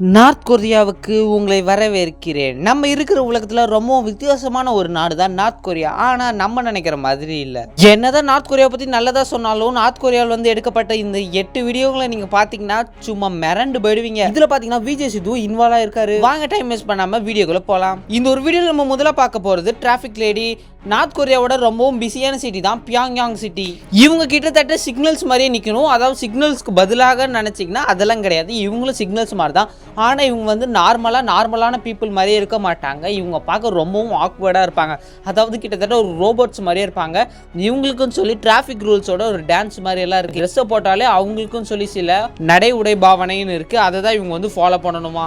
North கொரியாவுக்கு உங்களை வரவேற்கிறேன். நம்ம இருக்கிற உலகத்தில் ரொம்பவும் வித்தியாசமான ஒரு நாடு தான் நார்த் கொரியா. ஆனால் நம்ம நினைக்கிற மாதிரி இல்லை. என்னதான் நார்த் கொரியாவை பற்றி நல்லதாக சொன்னாலும் நார்த் கொரியாவில் வந்து எடுக்கப்பட்ட இந்த எட்டு வீடியோங்களை நீங்கள் பார்த்தீங்கன்னா சும்மா மிரண்டு போயிடுவீங்க. இதில் பார்த்தீங்கன்னா விஜய் சிது இன்வால்வ் ஆயிருக்காரு. வாங்க டைம் வேஸ்ட் பண்ணாமல் வீடியோக்குள்ள போகலாம் இந்த ஒரு வீடியோ நம்ம முதல்ல பார்க்க போகிறது டிராஃபிக் லேடி நார்த் கொரியாவோட ரொம்பவும் பிஸியான சிட்டி தான் பியாங்யாங் சிட்டி இவங்க கிட்டத்தட்ட சிக்னல்ஸ் மாதிரியே நிற்கணும் அதாவது சிக்னல்ஸ்க்கு பதிலாக நினச்சிங்கன்னா அதெல்லாம் கிடையாது. இவங்களும் சிக்னல்ஸ் மாதிரி தான். ஆனால் இவங்க வந்து நார்மலாக நார்மலான பீப்புள் மாதிரியே இருக்க மாட்டாங்க. இவங்க பார்க்க ரொம்பவும் ஆக்வர்டாக இருப்பாங்க. அதாவது கிட்டத்தட்ட ஒரு ரோபோட்ஸ் மாதிரியே இருப்பாங்க. இவங்களுக்குன்னு சொல்லி டிராஃபிக் ரூல்ஸோட ஒரு டான்ஸ் மாதிரியெல்லாம் இருக்குது ட்ரெஸ்ஸை போட்டாலே அவங்களுக்கும் சொல்லி சில நடை உடை பாவனைன்னு இருக்குது அதை தான் இவங்க வந்து ஃபாலோ பண்ணணுமா?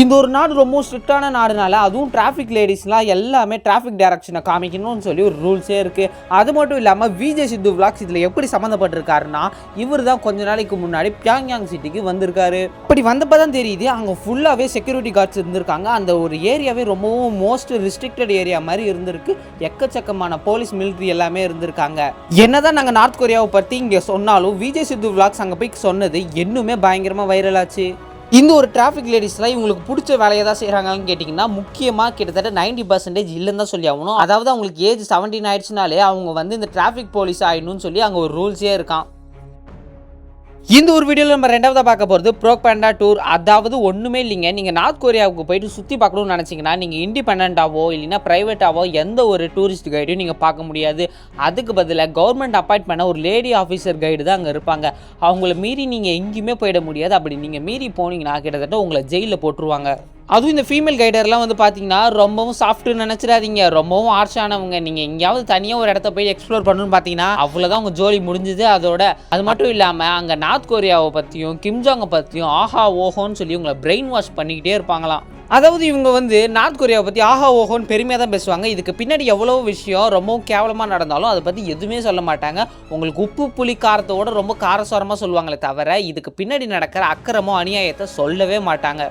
இந்த ஒரு நாடு ரொம்ப ஸ்ட்ரிக்டான நாடுனால அதுவும் டிராஃபிக் லேடிஸ்லாம் எல்லாமே டிராஃபிக் டைரக்ஷனை காமிக்கணும்னு சொல்லி ஒரு ரூல்ஸே இருக்குது அது மட்டும் இல்லாமல் விஜய் சித்து விளாக்ஸ் இதில் எப்படி சம்மந்தப்பட்டிருக்காருன்னா இவர் தான் கொஞ்ச நாளைக்கு முன்னாடி பியாங்யாங் சிட்டிக்கு வந்திருக்காரு. இப்படி வந்தப்போ தான் தெரியுது அங்கே ஃபுல்லாகவே செக்யூரிட்டி கார்ட்ஸ் இருந்திருக்காங்க. அந்த ஒரு ஏரியாவே ரொம்பவும் மோஸ்ட் ரிஸ்ட்ரிக்டட் ஏரியா மாதிரி இருந்திருக்கு. எக்கச்சக்கமான போலீஸ் மிலிட்ரி எல்லாமே இருந்திருக்காங்க. என்னதான் நாங்கள் நார்த் கொரியாவை பற்றி இங்கே சொன்னாலும் விஜய் சித்து விளாக்ஸ் அங்கே போய் சொன்னது இன்னுமே பயங்கரமாக வைரல் ஆச்சு. இந்த ஒரு டிராஃபிக் லேடிஸ்லாம் இவங்களுக்கு பிடிச்ச வேலையை தான் செய்கிறாங்கன்னு கேட்டிங்கன்னா முக்கியமாக கிட்டத்தட்ட நைன்டி பர்சன்டேஜ் இல்லைன்னு தான் சொல்லி ஆகணும். அதாவது அவங்களுக்கு ஏஜ் செவன்டீன் ஆயிடுச்சுனாலே அவங்க வந்து இந்த டிராஃபிக் போலீஸ் ஆகிடணும்னு சொல்லி அங்கே ஒரு ரூல்ஸே இருக்கான் இந்த ஒரு வீடியோவில் நம்ம ரெண்டாவதாக பார்க்க போகிறது ப்ரோக் பேண்டா டூர் அதாவது ஒன்றுமே இல்லைங்க. நீங்கள் நார்த் கொரியாவுக்கு போயிட்டு சுற்றி பார்க்கணும்னு நினச்சிங்கன்னா நீங்கள் இண்டிபெண்ட்டாவோ இல்லைன்னா ப்ரைவேட்டாவோ எந்த ஒரு டூரிஸ்ட் கைடையும் நீங்கள் பார்க்க முடியாது. அதுக்கு பதிலாக கவர்மெண்ட் அப்பாயிண்ட் பண்ண ஒரு லேடி ஆஃபீஸர் கைடு தான் அங்கே இருப்பாங்க. அவங்கள மீறி நீங்கள் எங்கேயுமே போயிட முடியாது. அப்படி நீங்கள் மீறி போனீங்கன்னா கிட்டத்தட்ட உங்களை ஜெயிலில் போட்டுருவாங்க. அதுவும் இந்த ஃபீமேல் கைடர்லாம் வந்து பார்த்தீங்கன்னா ரொம்பவும் சாஃப்ட்னு நினச்சிடாதீங்க. ரொம்பவும் ஆர்ஷானவங்க நீங்கள் எங்கேயாவது தனியாக ஒரு இடத்த போய் எக்ஸ்ப்ளோர் பண்ணணும்னு பார்த்தீங்கன்னா அவ்வளோதான் உங்கள் ஜோலி முடிஞ்சுது. அதோட அது மட்டும் இல்லாமல் அங்கே நார்த் கொரியாவை பற்றியும் கிம்ஜாங்கை பற்றியும் ஆஹா ஓஹோன்னு சொல்லி உங்களை பிரெயின் வாஷ் பண்ணிக்கிட்டே இருப்பாங்களாம். அதாவது இவங்க வந்து நார்த் கொரியாவை பற்றி ஆஹா ஓஹோன்னு பெருமையாக தான் பேசுவாங்க. இதுக்கு பின்னாடி எவ்வளோ விஷயம் ரொம்பவும் கேவலமாக நடந்தாலும் அதை பற்றி எதுவுமே சொல்ல மாட்டாங்க. உங்களுக்கு உப்பு புளி காரத்தோட ரொம்ப காரசாரமாக சொல்லுவாங்களே தவிர இதுக்கு பின்னாடி நடக்கிற அக்கிரமோ அநியாயத்தை சொல்லவே மாட்டாங்க.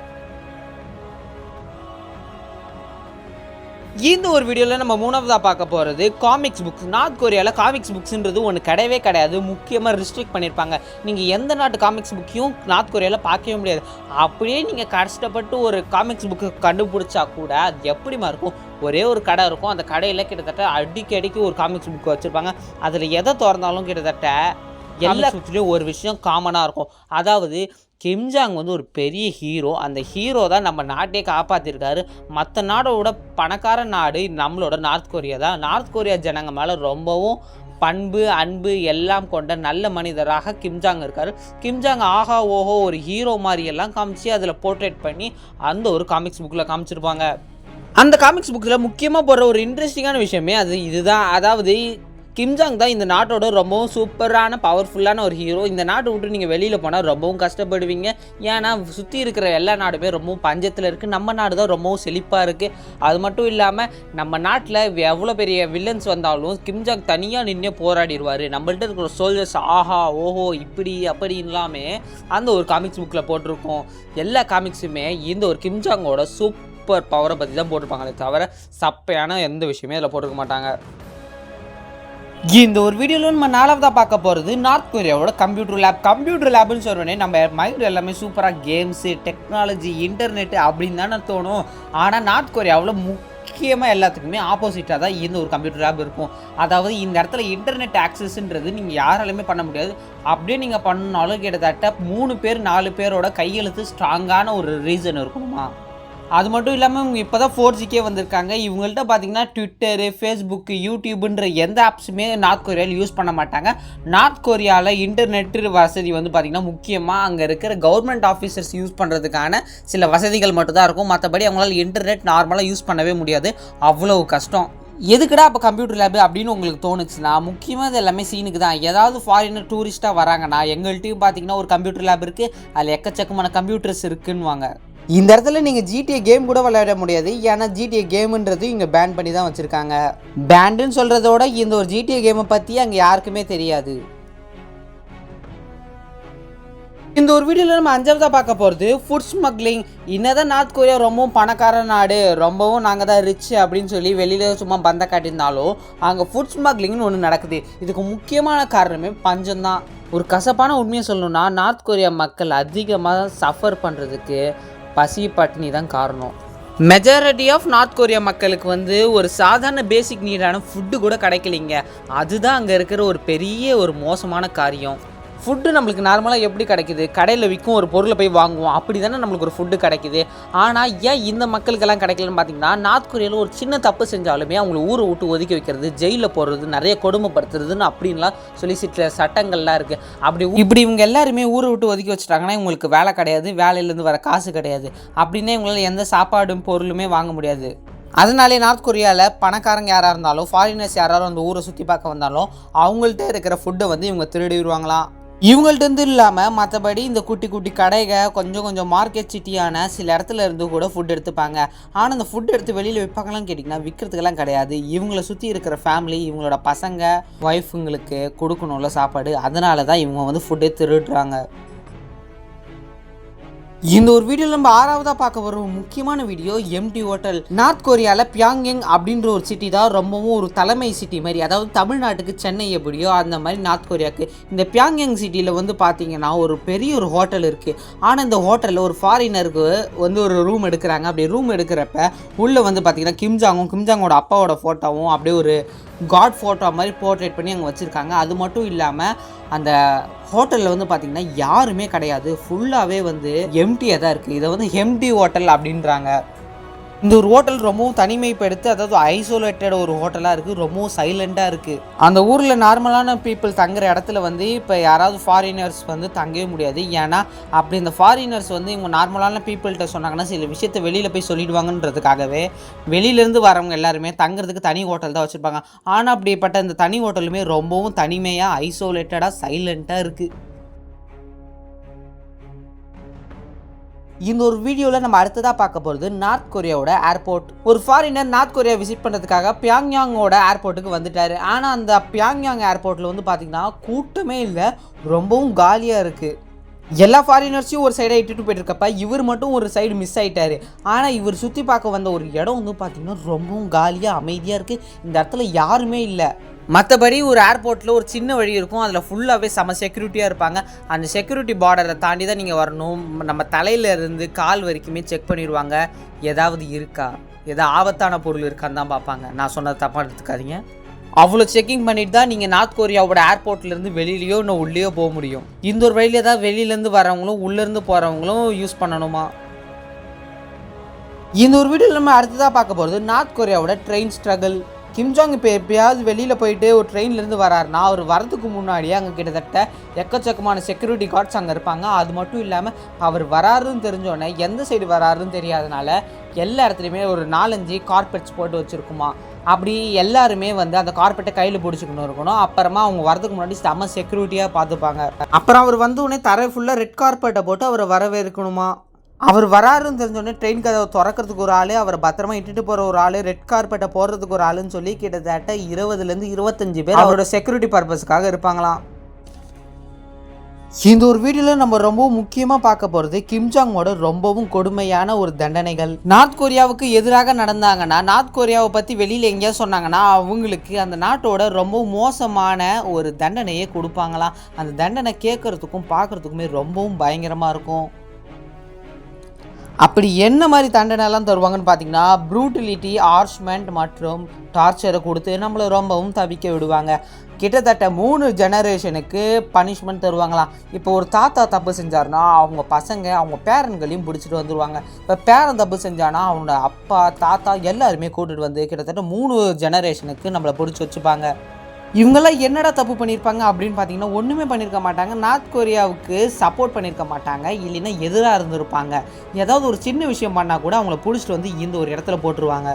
இந்த ஒரு வீடியோவில் நம்ம மூணாவதாக பார்க்க போகிறது காமிக்ஸ் புக்ஸ் நார்த் கொரியாவில் காமிக்ஸ் புக்ஸ்ன்றது ஒன்று கிடையவே கிடையாது. முக்கியமாக ரிஸ்ட்ரிக்ட் பண்ணியிருப்பாங்க நீங்கள் எந்த நாட்டு காமிக்ஸ் புக்கையும் நார்த் கொரியாவில் பார்க்கவே முடியாது. அப்படியே நீங்கள் கஷ்டப்பட்டு ஒரு காமிக்ஸ் புக்கு கண்டுபிடிச்சா கூட அது எப்படிமா இருக்கும்? ஒரே ஒரு கடை இருக்கும். அந்த கடையில் கிட்டத்தட்ட அடிக்கி அடிக்கி ஒரு காமிக்ஸ் புக் வச்சுருப்பாங்க. அதில் எதை திறந்தாலும் கிட்டத்தட்ட எல்லா புக்ஸ்லேயும் ஒரு விஷயம் காமனாக இருக்கும். அதாவது கிம்ஜாங் வந்து ஒரு பெரிய ஹீரோ அந்த ஹீரோ தான் நம்ம நாட்டையே காப்பாற்றிருக்காரு மற்ற நாடோட பணக்கார நாடு நம்மளோட நார்த் கொரியா தான். நார்த் கொரியா ஜனங்க மேலே ரொம்பவும் பண்பு அன்பு எல்லாம் கொண்ட நல்ல மனிதராக கிம்ஜாங் இருக்கார். கிம்ஜாங் ஆஹா ஓஹோ ஒரு ஹீரோ மாதிரி எல்லாம் காமிச்சு அதில் போர்ட்ரேட் பண்ணி அந்த ஒரு காமிக்ஸ் புக்கில் காமிச்சிருப்பாங்க. அந்த காமிக்ஸ் புக்கில் முக்கியமாக போடுற ஒரு இன்ட்ரெஸ்டிங்கான விஷயமே அது இதுதான். அதாவது கிம்ஜாங் தான் இந்த நாட்டோட ரொம்பவும் சூப்பரான பவர்ஃபுல்லான ஒரு ஹீரோ இந்த நாட்டை விட்டு நீங்கள் வெளியில் போனால் ரொம்பவும் கஷ்டப்படுவீங்க. ஏன்னா சுற்றி இருக்கிற எல்லா நாடுமே ரொம்பவும் பஞ்சத்தில் இருக்குது நம்ம நாடு தான் ரொம்பவும் செழிப்பாக இருக்குது அது மட்டும் இல்லாமல் நம்ம நாட்டில் எவ்வளோ பெரிய வில்லன்ஸ் வந்தாலும் கிம்ஜாங் தனியாக நின்று போராடிடுவார். நம்மள்ட்ட இருக்கிற சோல்ஜர்ஸ் ஆஹா ஓஹோ இப்படி அப்படி இல்லாமே அந்த ஒரு காமிக்ஸ் புக்கில் போட்டிருக்கோம். எல்லா காமிக்ஸுமே இந்த ஒரு கிம்ஜாங்கோட சூப்பர் பவரை பற்றி தான் போட்டிருப்பாங்களே தவிர சப்பையான எந்த விஷயமே அதில் போட்டிருக்க மாட்டாங்க. இந்த ஒரு வீடியோவில் நம்ம நாலாவதாக பார்க்க போகிறது நார்த் கொரியாவோட கம்ப்யூட்டர் லேப் கம்ப்யூட்டர் லேப்னு சொல்கிறோன்னே நம்ம மைண்ட் எல்லாமே சூப்பராக கேம்ஸு டெக்னாலஜி இன்டர்நெட்டு அப்படின்னு தானே தோணும். ஆனால் நார்த் கொரியாவில் முக்கியமாக எல்லாத்துக்குமே ஆப்போசிட்டாக தான் இந்த ஒரு கம்ப்யூட்டர் லேப் இருக்கும். அதாவது இந்த இடத்துல இன்டர்நெட் ஆக்சஸ்ன்றது நீங்கள் யாராலையுமே பண்ண முடியாது. அப்படியே நீங்கள் பண்ணாலும் கிட்டத்தட்ட மூணு பேர் நாலு பேரோட கையெழுத்து ஸ்ட்ராங்கான ஒரு ரீசன் இருக்கணுமா? அது மட்டும் இல்லாமல் இவங்க இப்போ தான் ஃபோர் ஜிக்கே வந்திருக்காங்க. இவங்கள்ட்ட பார்த்தீங்கன்னா ட்விட்டரு ஃபேஸ்புக்கு யூடியூப்ன்ற எந்த ஆப்ஸுமே நார்த் கொரியாவில் யூஸ் பண்ண மாட்டாங்க. நார்த் கொரியாவில் இன்டர்நெட் வசதி வந்து பார்த்திங்கன்னா முக்கியமாக அங்கே இருக்கிற கவர்மெண்ட் ஆஃபீஸர்ஸ் யூஸ் பண்ணுறதுக்கான சில வசதிகள் மட்டும்தான் இருக்கும். மற்றபடி அவங்களால இன்டர்நெட் நார்மலாக யூஸ் பண்ணவே முடியாது. அவ்வளோ கஷ்டம். எதுக்குடா அப்போ கம்ப்யூட்டர் லேபு அப்படின்னு உங்களுக்கு தோணுச்சுன்னா முக்கியமாக இது எல்லாமே சீனுக்கு தான். ஏதாவது ஃபாரினர் டூரிஸ்ட்டாக வராங்கன்னா எங்கள்கிட்டையும் பார்த்தீங்கன்னா ஒரு கம்ப்யூட்டர் லேப் இருக்குது அதில் எக்கச்சக்கமான கம்ப்யூட்டர்ஸ் இருக்குன்னுவாங்க. இந்த இடத்துல நீங்கள் ஜிடிஏ கேம் கூட விளையாட முடியாது. ஏன்னா ஜிடிஏ கேமுன்றது இங்கே பேன் பண்ணி தான் வச்சுருக்காங்க. பேண்டுன்னு சொல்கிறதோட இந்த ஒரு ஜிடிஏ கேமை பற்றி அங்கே யாருக்குமே தெரியாது. இந்த ஒரு வீடியோவில் நம்ம அஞ்சாவதாக பார்க்க போகிறது ஃபுட் ஸ்மக்லிங் என்னதான் நார்த் கொரியா ரொம்பவும் பணக்கார நாடு ரொம்பவும் நாங்கள் தான் ரிச் அப்படின்னு சொல்லி வெளியில் சும்மா பந்த காட்டியிருந்தாலும் அங்கே ஃபுட் ஸ்மக்லிங்னு ஒன்று நடக்குது. இதுக்கு முக்கியமான காரணமே பஞ்சம்தான் ஒரு கசப்பான உண்மையை சொல்லணும்னா நார்த் கொரியா மக்கள் அதிகமாக சஃபர் பண்ணுறதுக்கு பசி பட்டினி தான் காரணம். மெஜாரிட்டி ஆஃப் நார்த் கொரியா மக்களுக்கு வந்து ஒரு சாதாரண பேசிக் நீடான ஃபுட்டு கூட கிடைக்கலைங்க. அதுதான் அங்கே இருக்கிற ஒரு பெரிய ஒரு மோசமான காரியம். ஃபுட்டு நம்மளுக்கு நார்மலாக எப்படி கிடைக்குது? கடையில் விற்கும் ஒரு பொருளை போய் வாங்குவோம். அப்படி தானே நம்மளுக்கு ஒரு ஃபுட்டு கிடைக்குது. ஆனால் ஏன் இந்த மக்களுக்கெல்லாம் கிடைக்கலன்னு பார்த்தீங்கன்னா நார்த் கொரியாவில் ஒரு சின்ன தப்பு செஞ்சாலுமே அவங்கள ஊரை விட்டு ஒதுக்கி வைக்கிறது ஜெயிலில் போடுறது நிறைய கொடுமைப்படுத்துறதுன்னு அப்படின்லாம் சொல்லி சில சட்டங்கள்லாம் இருக்குது அப்படி இப்படி இவங்க எல்லாருமே ஊரை விட்டு ஒதுக்கி வச்சுட்டாங்கன்னா இவங்களுக்கு வேலை கிடையாது வேலையிலேருந்து வர காசு கிடையாது. அப்படின்னே இவங்களால் எந்த சாப்பாடும் பொருளுமே வாங்க முடியாது. அதனாலே நார்த் கொரியாவில் பணக்காரங்க யாராக இருந்தாலும் ஃபாரினர்ஸ் யாராவது அந்த ஊரை சுற்றி பார்க்க வந்தாலும் அவங்கள்ட்ட இருக்கிற ஃபுட்டை வந்து இவங்க திருடிடுவாங்களாம் இவங்கள்ட்ட இருந்து இல்லாமல் மற்றபடி இந்த குட்டி குட்டி கடைக கொஞ்சம் கொஞ்சம் மார்க்கெட் சிட்டியான சில இடத்துல இருந்து கூட ஃபுட் எடுத்துப்பாங்க. ஆனால் அந்த ஃபுட் எடுத்து வெளியில் விற்பாங்களான்னு கேட்டிங்கன்னா விற்கிறதுக்கெல்லாம் கிடையாது. இவங்களை சுற்றி இருக்கிற ஃபேமிலி இவங்களோட பசங்க ஒய்ஃபுங்களுக்கு கொடுக்கணும்ல சாப்பாடு. அதனால தான் இவங்க வந்து ஃபுட்டே திருடுறாங்க. இந்த ஒரு வீடியோவில் நம்ம ஆறாவதாக பார்க்க வர முக்கியமான வீடியோ எம்டி ஹோட்டல் நார்த் கொரியாவில் பியாங்யங் அப்படின்ற ஒரு சிட்டி தான் ரொம்பவும் ஒரு தலைமை சிட்டி மாதிரி அதாவது தமிழ்நாட்டுக்கு சென்னை எப்படியோ அந்த மாதிரி நார்த் கொரியாவுக்கு இந்த பியாங்யங் சிட்டியில் வந்து பார்த்தீங்கன்னா ஒரு பெரிய ஒரு ஹோட்டல் இருக்குது ஆனால் இந்த ஹோட்டலில் ஒரு ஃபாரினருக்கு வந்து ஒரு ரூம் எடுக்கிறாங்க. அப்படி ரூம் எடுக்கிறப்ப உள்ளே வந்து பார்த்தீங்கன்னா கிம்ஜாங்கும் கிம்ஜாங்கோட அப்பாவோட ஃபோட்டோவும் அப்படியே ஒரு காட் ஃபோட்டோ மாதிரி போர்ட்ரேட் பண்ணி அங்கே வச்சுருக்காங்க. அது மட்டும் இல்லாமல் அந்த ஹோட்டலில் வந்து பார்த்திங்கன்னா யாருமே கிடையாது. ஃபுல்லாகவே வந்து எம்டியாக தான் இருக்குது இதை வந்து எம்டி ஹோட்டல் அப்படின்றாங்க. இந்த ஒரு ஹோட்டல் ரொம்பவும் தனிமைப்படுத்தி அதாவது ஐசோலேட்டட் ஒரு ஹோட்டலாக இருக்குது ரொம்பவும் சைலண்ட்டாக இருக்குது அந்த ஊரில் நார்மலான பீப்புள் தங்குற இடத்துல வந்து இப்போ யாராவது ஃபாரினர்ஸ் வந்து தங்கவே முடியாது. ஏன்னா அப்படி இந்த ஃபாரினர்ஸ் வந்து இவங்க நார்மலான பீப்புள்கிட்ட சொன்னாங்கன்னா சில விஷயத்த வெளியில் போய் சொல்லிடுவாங்கன்றதுக்காகவே வெளியிலேருந்து வரவங்க எல்லாருமே தங்குறதுக்கு தனி ஹோட்டல் தான் வச்சுருப்பாங்க. ஆனால் அப்படிப்பட்ட இந்த தனி ஹோட்டலுமே ரொம்பவும் தனிமையாக ஐசோலேட்டடாக சைலண்ட்டாக இருக்குது இந்த ஒரு வீடியோவில் நம்ம அடுத்ததாக பார்க்க போகிறது நார்த் கொரியாவோட ஏர்போர்ட் ஒரு ஃபாரினர் நார்த் கொரியா விசிட் பண்ணுறதுக்காக பியாங்யாங்கோட ஏர்போர்ட்டுக்கு வந்துட்டார். ஆனால் அந்த பியாங்யாங் ஏர்போர்ட்டில் வந்து பார்த்திங்கன்னா கூட்டமே இல்லை ரொம்பவும் காலியாக இருக்குது எல்லா ஃபாரினர்ஸையும் ஒரு சைடாக இட்டுட்டு போயிட்டுருக்கப்ப இவர் மட்டும் ஒரு சைடு மிஸ் ஆகிட்டார் ஆனால் இவர் சுற்றி பார்க்க வந்த ஒரு இடம் வந்து பார்த்திங்கன்னா ரொம்பவும் காலியாக அமைதியாக இருக்குது இந்த இடத்துல யாருமே இல்லை. மற்றபடி ஒரு ஏர்போர்ட்டில் ஒரு சின்ன வழி இருக்கும். அதில் ஃபுல்லாகவே செம செக்யூரிட்டியாக இருப்பாங்க. அந்த செக்யூரிட்டி பார்டரை தாண்டி தான் நீங்கள் வரணும். நம்ம தலையிலேருந்து கால் வரைக்குமே செக் பண்ணிடுவாங்க. ஏதாவது இருக்கா? ஏதாவது ஆபத்தான பொருள் இருக்கான்னு தான் பார்ப்பாங்க. நான் சொன்னது தப்பாக எடுத்துக்காதீங்க. அவ்வளோ செக்கிங் பண்ணிட்டு தான் நீங்கள் நார்த் கொரியாவோட ஏர்போர்ட்லேருந்து வெளியிலையோ இன்னும் உள்ளேயோ போக முடியும். இந்த ஒரு வழியில தான் வெளியிலேருந்து வரவங்களும் உள்ளேருந்து போகிறவங்களும் யூஸ் பண்ணணுமா? இந்த ஒரு வீடியோவில் நம்ம அடுத்ததாக பார்க்க போகிறது நார்த் கொரியாவோட ட்ரெயின் ஸ்ட்ரகிள் கிம்ஜாங் இப்போ எப்பயாவது வெளியில் போயிட்டு ஒரு ட்ரெயின்லேருந்து வராருன்னா அவர் வரதுக்கு முன்னாடியே அங்கே கிட்டத்தட்ட எக்கச்சக்கமான செக்யூரிட்டி கார்ட்ஸ் அங்கே இருப்பாங்க. அது மட்டும் இல்லாமல் அவர் வராருன்னு தெரிஞ்சோடனே எந்த சைடு வராருன்னு தெரியாதனால எல்லா இடத்துலையுமே ஒரு நாலஞ்சு கார்பெட்ஸ் போட்டு வச்சுருக்குமா? அப்படி எல்லாருமே வந்து அந்த கார்பெட்டை கையில் பிடிச்சிக்கணும் இருக்கணும். அப்புறமா அவங்க வரதுக்கு முன்னாடி செம்ம செக்யூரிட்டியாக பார்த்துப்பாங்க. அப்புறம் அவர் வந்த உடனே தரை ஃபுல்லாக ரெட் கார்பெட்டை போட்டு அவரை வரவேற்கணுமா? அவர் வராருன்னு தெரிஞ்சோடனே ட்ரெயின் கதவை திறக்கிறதுக்கு ஒரு ஆள் அவரை பத்திரமா இட்டுட்டு போகிற ஒரு ஆள் ரெட் கார்பெட்டை போடுறதுக்கு ஒரு ஆளுன்னு சொல்லி கிட்டத்தட்ட இருபதுலேருந்து இருபத்தஞ்சு பேர் அவரோட செக்யூரிட்டி பர்பஸ்க்காக இருப்பாங்களாம். இந்த ஒரு வீடியோவில் நம்ம ரொம்ப முக்கியமாக பார்க்க போகிறது கிம்ஜாங்கோட ரொம்பவும் கொடுமையான ஒரு தண்டனைகள். நார்த் கொரியாவுக்கு எதிராக நடந்தாங்கன்னா நார்த் கொரியாவை பற்றி வெளியில் எங்கேயா சொன்னாங்கன்னா அவங்களுக்கு அந்த நாட்டோட ரொம்ப மோசமான ஒரு தண்டனையை கொடுப்பாங்களாம். அந்த தண்டனை கேட்குறதுக்கும் பார்க்குறதுக்குமே ரொம்பவும் பயங்கரமாக இருக்கும். அப்படி என்ன மாதிரி தண்டனைலாம் தருவாங்கன்னு பார்த்தீங்கன்னா ப்ரூட்டிலிட்டி ஆர்ஷ்மெண்ட் மற்றும் டார்ச்சரை கொடுத்து நம்மளை ரொம்பவும் தவிக்க விடுவாங்க. கிட்டத்தட்ட மூணு ஜெனரேஷனுக்கு பனிஷ்மெண்ட் தருவாங்களாம். இப்போ ஒரு தாத்தா தப்பு செஞ்சாருன்னா அவங்க பசங்க அவங்க பேரன்களையும் பிடிச்சிட்டு வந்துடுவாங்க இப்போ பேரன் தப்பு செஞ்சானா அவனோட அப்பா தாத்தா எல்லாருமே கூட்டிகிட்டு வந்து கிட்டத்தட்ட மூணு ஜெனரேஷனுக்கு நம்மளை பிடிச்சி வச்சுப்பாங்க. இவங்கெல்லாம் என்னடா தப்பு பண்ணியிருப்பாங்க அப்படின்னு பார்த்தீங்கன்னா ஒன்றுமே பண்ணியிருக்க மாட்டாங்க. நார்த் கொரியாவுக்கு சப்போர்ட் பண்ணியிருக்க மாட்டாங்க. இல்லைன்னா எதிராக இருந்திருப்பாங்க. ஏதாவது ஒரு சின்ன விஷயம் பண்ணால் கூட அவங்கள பிடிச்சிட்டு வந்து இந்த ஒரு இடத்துல போட்டுருவாங்க.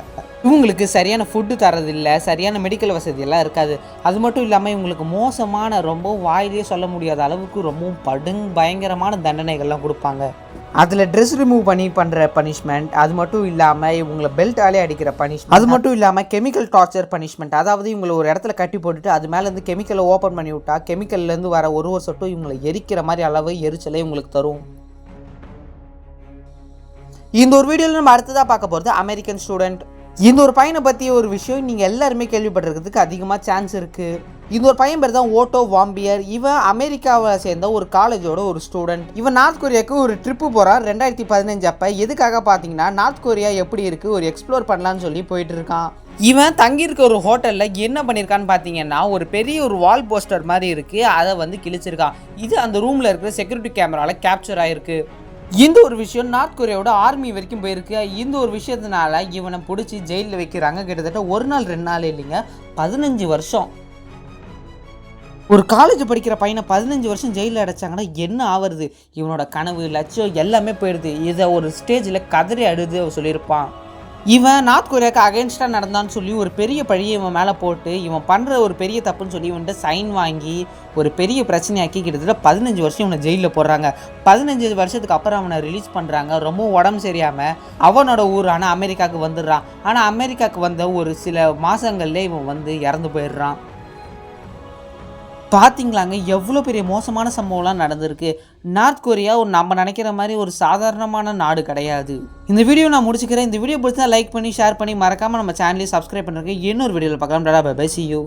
இவங்களுக்கு சரியான ஃபுட்டு தரதில்லை சரியான மெடிக்கல் வசதியெல்லாம் இருக்காது. அது மட்டும் இல்லாமல் இவங்களுக்கு மோசமான ரொம்பவும் வாயிலே சொல்ல முடியாத அளவுக்கு ரொம்பவும் படுங் பயங்கரமான தண்டனைகள்லாம் கொடுப்பாங்க. அதில் ட்ரெஸ் ரிமூவ் பண்ணி பண்ணுற பனிஷ்மெண்ட் அது மட்டும் இல்லாமல் இவங்களை பெல்ட்டாலே அடிக்கிற பனிஷ்மெண்ட் அது மட்டும் இல்லாமல் கெமிக்கல் டார்ச்சர் பனிஷ்மெண்ட் அதாவது இவங்களை ஒரு இடத்துல கட்டி போட்டுட்டு அது மேலேருந்து கெமிக்கலை ஓப்பன் பண்ணி விட்டா கெமிக்கல்லேருந்து வர ஒரு ஒரு சொட்டும் இவங்களை எரிக்கிற மாதிரி அளவு எரிச்சலை இவங்களுக்கு தரும். இந்த ஒரு வீடியோவில் நம்ம அடுத்ததாக பார்க்க போகிறது அமெரிக்கன் ஸ்டூடெண்ட் இந்த ஒரு பையனை பற்றிய ஒரு விஷயம் நீங்கள் எல்லாருமே கேள்விப்பட்டிருக்கிறதுக்கு அதிகமாக சான்ஸ் இருக்குது இந்த ஒரு பையன் பேர் தான் ஓட்டோ வாம்பியர். இவன் அமெரிக்காவை சேர்ந்த ஒரு காலேஜோட ஒரு ஸ்டூடெண்ட் இவன் நார்த் கொரியாவுக்கு ஒரு ட்ரிப்பு போகிறான் ரெண்டாயிரத்தி பதினஞ்சு அப்போ. எதுக்காக பார்த்தீங்கன்னா நார்த் கொரியா எப்படி இருக்குது ஒரு எக்ஸ்ப்ளோர் பண்ணலான்னு சொல்லி போயிட்டு இருக்கான் இவன் தங்கியிருக்க ஒரு ஹோட்டலில் என்ன பண்ணியிருக்கான்னு பார்த்தீங்கன்னா ஒரு பெரிய ஒரு வால் போஸ்டர் மாதிரி இருக்குது அதை வந்து கிழிச்சிருக்கான். இது அந்த ரூமில் இருக்கிற செக்யூரிட்டி கேமராவில் கேப்சர் ஆகிருக்கு இந்த ஒரு விஷயம் நார்த் கொரியாவோட ஆர்மி வரைக்கும் போயிருக்கு. இந்த ஒரு விஷயத்தினால இவனை பிடிச்சி ஜெயிலில் வைக்கிறாங்க. கிட்டத்தட்ட ஒரு நாள் ரெண்டு நாள் இல்லைங்க பதினஞ்சு வருஷம். ஒரு காலேஜ் படிக்கிற பையனை பதினஞ்சு வருஷம் ஜெயிலில் அடைச்சாங்கன்னா என்ன ஆவறது? இவனோட கனவு லட்சியம் எல்லாமே போயிடுது. இதை ஒரு ஸ்டேஜில் கதறி அழுது அவர் சொல்லியிருப்பான். இவன் நார்த் கொரியாவுக்கு அகேன்ஸ்டாக நடந்தான்னு சொல்லி ஒரு பெரிய பழியை இவன் மேலே போட்டு இவன் பண்ணுற ஒரு பெரிய தப்புன்னு சொல்லி இவன்கிட்ட சைன் வாங்கி ஒரு பெரிய பிரச்சனையாக்கி கிட்டத்தட்ட பதினஞ்சு வருஷம் இவனை ஜெயிலில் போடுறாங்க. பதினஞ்சு வருஷத்துக்கு அப்புறம் அவனை ரிலீஸ் பண்ணுறாங்க ரொம்ப உடம்பு சரியாமல் அவனோட ஊரான அமெரிக்காவுக்கு வந்துடுறான். ஆனால் அமெரிக்காவுக்கு வந்த ஒரு சில மாதங்கள்லேயே இவன் வந்து இறந்து போயிடுறான். பார்த்தீங்களாங்க எவ்வளோ பெரிய மோசமான சம்பவம்லாம் நடந்திருக்கு. நார்த் கொரியா ஒரு நம்ம நினைக்கிற மாதிரி ஒரு சாதாரணமான நாடு கிடையாது. இந்த வீடியோ நான் முடிச்சுக்கிறேன். இந்த வீடியோ பிடிச்சா லைக் பண்ணி ஷேர் பண்ணி மறக்காமல் நம்ம சேனலையும் சப்ஸ்கிரைப் பண்ணுறேன் இன்னொரு வீடியோவில் பார்க்கலாம். Tata by see you